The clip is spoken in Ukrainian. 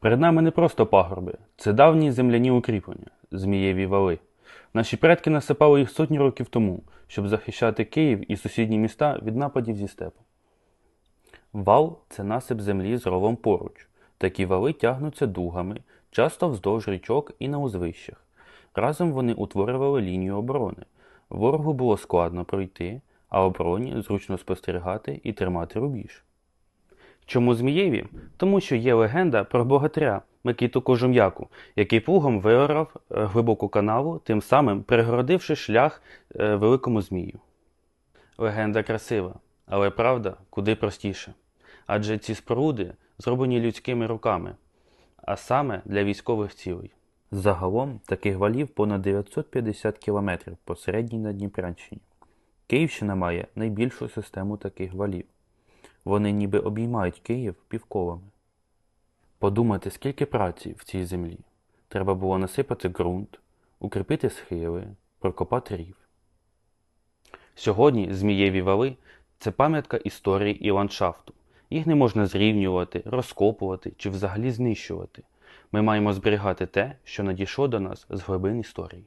Перед нами не просто пагорби, це давні земляні укріплення, змієві вали. Наші предки насипали їх сотні років тому, щоб захищати Київ і сусідні міста від нападів зі степу. Вал це насип землі з ровом поруч. Такі вали тягнуться дугами, часто вздовж річок і на узвищах. Разом вони утворювали лінію оборони. Ворогу було складно пройти, а обороні зручно спостерігати і тримати рубіж. Чому Змієві? Тому що є легенда про богатиря Микиту Кожум'яку, який плугом виорав е, глибоку канаву, тим самим перегородивши шлях е, великому змію. Легенда красива, але правда куди простіше. Адже ці споруди зроблені людськими руками, а саме для військових цілей. Загалом таких валів понад 950 кілометрів по середній Надніпрянщині. Київщина має найбільшу систему таких валів. Вони ніби обіймають Київ півколами. Подумати, скільки праці в цій землі. Треба було насипати ґрунт, укріпити схили, прокопати рів. Сьогодні змієві вали це пам'ятка історії і ландшафту. Їх не можна зрівнювати, розкопувати чи взагалі знищувати. Ми маємо зберігати те, що надійшло до нас з глибин історії.